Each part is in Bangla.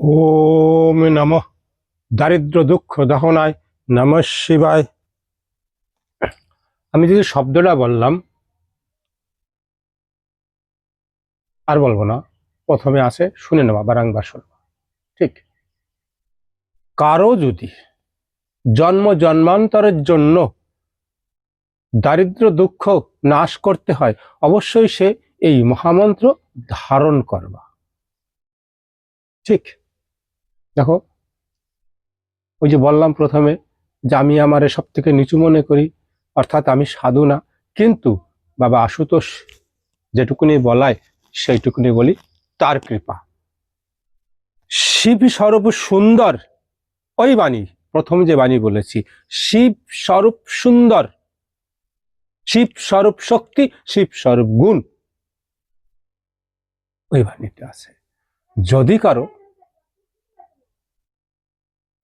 ওম নম। দারিদ্র দুঃখ দহনায় নম শিবায়। আমি যদি শব্দটা বললাম, আর বলব না, প্রথমে আছে শুনে নেওয়া বারাংবার শুনবা। ঠিক। কারও যদি জন্ম জন্মান্তরের জন্য দারিদ্র দুঃখ নাশ করতে হয়, অবশ্যই সে এই মহামন্ত্র ধারণ করবা। ঠিক। দেখো, ওই যে বললাম প্রথমে যে আমি আমার সব থেকে নিচু মনে করি, অর্থাৎ আমি সাধু না। কিন্তু বাবা আশুতোষ যেটুকুনি বলায়, সেইটুকুনি বলি, তার কৃপা। শিব স্বরূপ সুন্দর, ওই বাণী, প্রথম যে বাণী বলেছি, শিব স্বরূপ সুন্দর, শিব স্বরূপ শক্তি, শিব স্বরূপ গুণ, ওই বাণীটা আছে। যদি কারও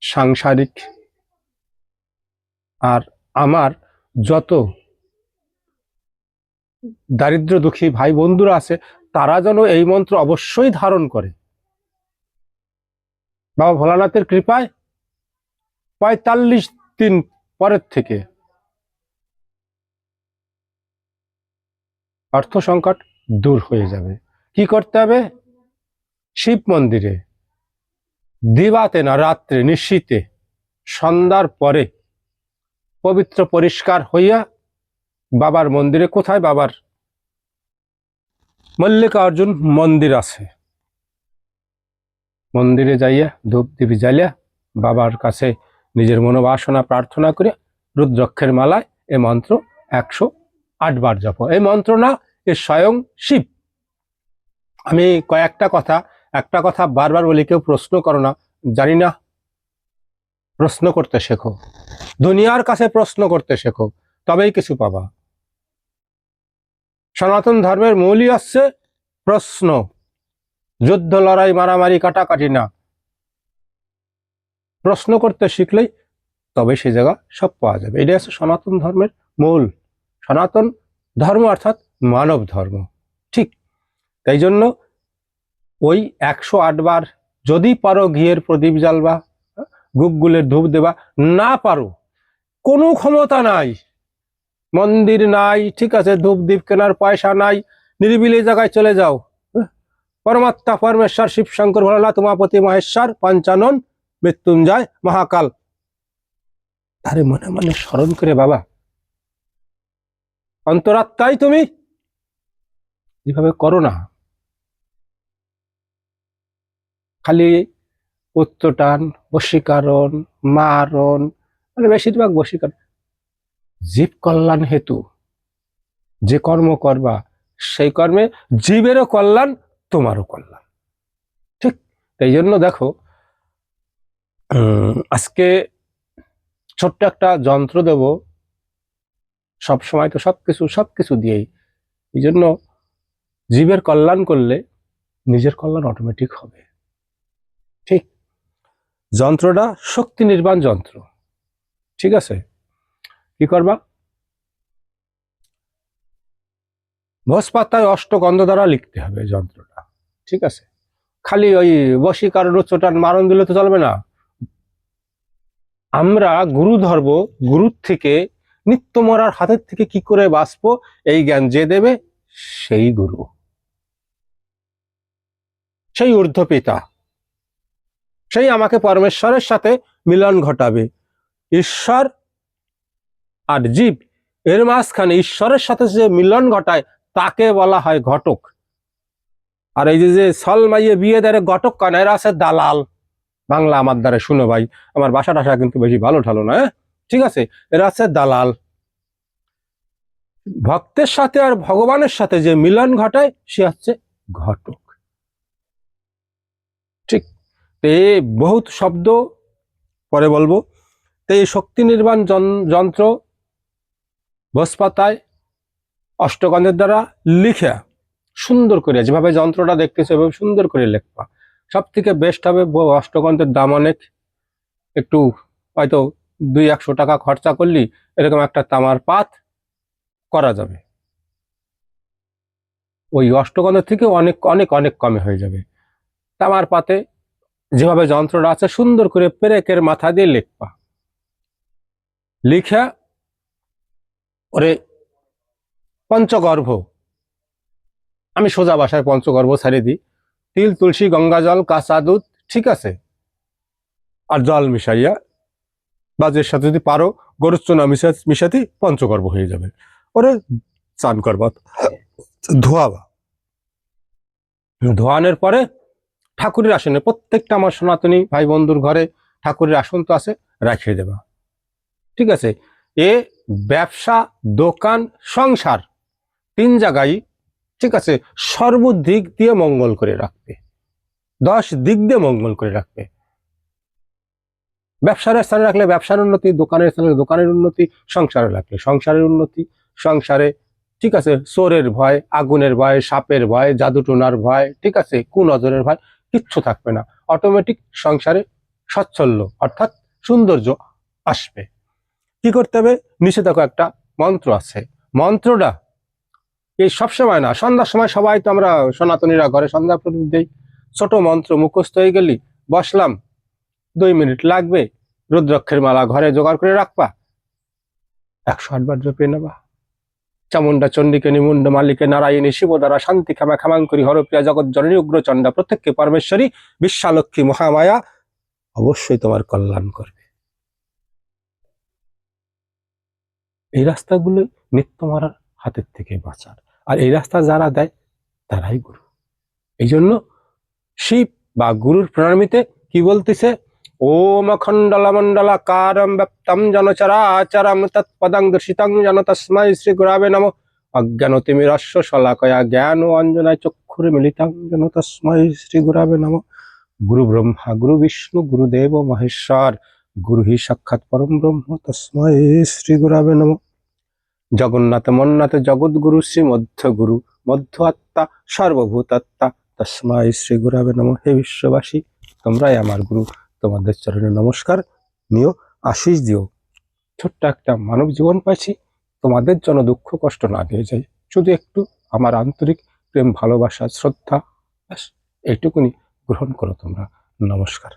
সাংসারিক। আর আমার যত দারিদ্র দুঃখী ভাই বন্ধুরা আছে, তারা যেন এই মন্ত্র অবশ্যই ধারণ করে। বাবা ভোলানাথের কৃপায় পঁয়তাল্লিশ দিন পরের থেকে অর্থ সংকট দূর হয়ে যাবে। কি করতে হবে? শিব মন্দিরে দিবাতে না, রাত্রে নিশীতে, সন্ধ্যার পরে পবিত্র পরিষ্কার হইয়া বাবার মন্দিরে, কোথায় বাবার? মল্লিকার্জুন মন্দির আছে। মন্দিরে যাইয়া ধূপ দিবি জ্বালিয়া বাবার কাছে নিজের মনোবাসনা প্রার্থনা করে রুদ্রক্ষের মালায় এ মন্ত্র একশো আটবার জপ। এই মন্ত্র না, এ স্বয়ং শিব। আমি কয়েকটা কথা একটা কথা বারবার বলি, কেউ প্রশ্ন করো না। জানি না, প্রশ্ন করতে শেখো। দুনিয়ার কাছে প্রশ্ন করতে শেখো, তবেই কিছু পাবা। সনাতন ধর্মের মূলই হচ্ছে প্রশ্ন। যুদ্ধ, লড়াই, মারামারি, কাটাকাটি না। প্রশ্ন করতে শিখলেই তবে সে জায়গা সব পাওয়া যাবে। এটা হচ্ছে সনাতন ধর্মের মূল। সনাতন ধর্ম অর্থাৎ মানব ধর্ম। ঠিক, তাই জন্য ওই একশো আটবার যদি পারো ঘিয়ের প্রদীপ জ্বালবা গুগগুলের ধূপ দেবা, না পারো, কোনো ক্ষমতা নাই। মন্দির নাই, ঠিক আছে, ধূপ দ্বীপ কেনার পয়সা নাই, নিরিবিলি জায়গায় চলে যাও। হ্যাঁ? পরমাত্মা, পরমেশ্বর, শিব শঙ্কর, ভোলানাথ, উমাপতি, মহেশ্বর, পঞ্চানন, মৃত্যুঞ্জয়, মহাকাল। তারে মনে মনে স্মরণ করে বাবা, অন্তরাত্মাই তুমি। যেভাবে করো না। খালি উত্তটান, বশীকরণ, মারণ মানে বেশিরভাগ বশীকরণ। জীব কল্যাণ হেতু, যে কর্ম করবা, সেই কর্মে জীবেরও কল্যাণ, তোমারও কল্যাণ। ঠিক তাই জন্য দেখো আজকে ছোট্ট একটা যন্ত্র দেব। সব সময় তো সব কিছু সব কিছু দিয়েই। এই জন্য জীবের কল্যাণ করলে নিজের কল্যাণ অটোমেটিক হবে। ঠিক। যন্ত্রটা শক্তি নির্বাণ যন্ত্র। ঠিক আছে? কি করবা? ভোজপাতায় অষ্টগন্ধ দ্বারা লিখতে হবে যন্ত্রটা। ঠিক আছে? খালি ওই বশীকরণ উচ্চটান মারণ দিলে তো চলবে না। আমরা গুরু ধর্ম, গুরুর থেকে নিত্য মরার হাতের থেকে কি করে বাঁচবো? এই জ্ঞান যে দেবে সেই গুরু। সেই ঊর্ধ্ব পিতা সেই আমাকে পরমেশ্বরের সাথে মিলন ঘটাবে। ঈশ্বর আর জীব, এর মাঝখানে ঈশ্বরের সাথে যে মিলন ঘটায়, তাকে বলা হয় ঘটক। আর এই যে সল মাইয়ে বিয়ে দেয় ঘটক কান এরা আছে দালাল। বাংলা আমার দ্বারা শুনো ভাই, আমার বাসা টাসা কিন্তু বেশি ভালো ঠালো না হ্যাঁ? ঠিক আছে? এরা আছে দালাল। ভক্তের সাথে আর ভগবানের সাথে যে মিলন ঘটায়, সে হচ্ছে ঘটক ঠিক তো এই বহুত শব্দ পরে বলব। তো এই শক্তি নির্মাণ যন- যন্ত্র বসপাতায় অষ্টগন্ধের দ্বারা লিখে সুন্দর করে, যেভাবে যন্ত্রটা দেখতেছে, এভাবে সুন্দর করে লিখবা। সব থেকে বেস্ট হবে অষ্টগন্ধের দাম অনেক। একটু হয়তো দুই, একশো টাকা খরচা করলি এরকম একটা তামার পাত করা যাবে। ওই অষ্টগন্ধের থেকে অনেক অনেক অনেক কমে হয়ে যাবে। তামার পাতে যেভাবে যন্ত্রটা আছে, সুন্দর করে পেরেকের মাথা দিয়ে লিখবা। লিখা ওরে পঞ্চগর্ভ। আমি সোজা বাসায় পঞ্চগর্ভ ছাড়িয়ে দিই। তিল, তুলসী, গঙ্গা জল, কাঁচা দুধ, ঠিক আছে। আর জল মিশাইয়া বাজের সাথে যদি পারো, গরুর চুনা মিশা, মিশাতে পঞ্চগর্ভ হয়ে যাবে। ওরে চান করবা। ধোয়াবা। ধোয়ানোর পরে ঠাকুরের আসনে, প্রত্যেকটা আমার সনাতনী ভাই বন্ধুর ঘরে ঠাকুরের আসন তো আছে রাখিয়ে দেবা। ঠিক আছে? এ ব্যবসা, দোকান, সংসার, তিন জায়গায় ঠিক আছে, সর্বদিক দিয়ে মঙ্গল করে রাখবে। দশ দিক দিয়ে মঙ্গল করে রাখবে। ব্যবসার স্থানে রাখলে ব্যবসার উন্নতি, দোকানের স্থানে দোকানের উন্নতি, সংসারে রাখলে সংসারের উন্নতি। সংসারে, ঠিক আছে, চোরের ভয়, আগুনের ভয়, সাপের ভয়, জাদুটোনার ভয়, ঠিক আছে, কুনজরের ভয় কিচ্ছু থাকবে না। অটোমেটিক সংসারে সচ্ছল্য অর্থাৎ সৌন্দর্য আসবে। কি করতে হবে? নিচে একটা মন্ত্র আছে। মন্ত্রটা এই সবসময় না, সন্ধ্যার সময় সবাই তো আমরা সনাতনীরা ঘরে সন্ধ্যা প্রদীপ দেই। ছোট মন্ত্র মুখস্থ হয়ে গেলি, বসলাম। দুই মিনিট লাগবে। রুদ্রক্ষের মালা ঘরে জোগাড় করে রাখবা। একশো আটবার জপে নেবা। চামুন্ডা চণ্ডীকে নিমুন্ড মালিকে, নারায়ণী শিবদারা শান্তি, ক্ষমা, ক্ষমাঙ্করী, হরপ্রিয়া জগৎ জননী উগ্রচণ্ডা প্রত্যেককে পরমেশ্বরী, বিশ্বালক্ষ্মী, মহামায়া, অবশ্যই তোমার কল্যাণ করবে। এই রাস্তাগুলো নিত্য মারার হাতের থেকে বাঁচার। আর এই রাস্তা যারা দেয়, তারাই গুরু। এই জন্য শিব বা গুরুর প্রণামীতে কি বলতেছে? ওম খণ্ডল মণ্ডল কারম ব্যপ্তম জনচরাচরম তৎপদং দর্শিতং জন তস্মৈ শ্রী গুরাবে নম অজ্ঞান তিমিরস্য শলাকয়া জ্ঞান ও অঞ্জনায় চক্ষুর মিলিতং জন তস্মৈ শ্রী গুরাবে নম গুরু ব্রহ্মা গুরু বিষ্ণু গুরুদেব মহেশ্বর গুরু হি সাক্ষাৎ পরম ব্রহ্ম তস্মৈ শ্রী গুরাবে নম জগন্নাথ মন্নাথ জগৎগুরু শ্রী মধ্য গুরু মধ্য আত্মা সর্বভূতাত্মা তস্মাই শ্রী গুরাবে নম হে বিশ্ববাসী তোমরাই আমার গুরু। তোমাদের চরণে নমস্কার। নিও আশিস দিও। ছোট্ট একটা মানব জীবন পাইছি। তোমাদের জন্য দুঃখ কষ্ট না দিয়ে যাই। শুধু একটু আমার আন্তরিক প্রেম, ভালোবাসা, শ্রদ্ধা, ব্যাস, এইটুকুনি গ্রহণ করো তোমরা। নমস্কার।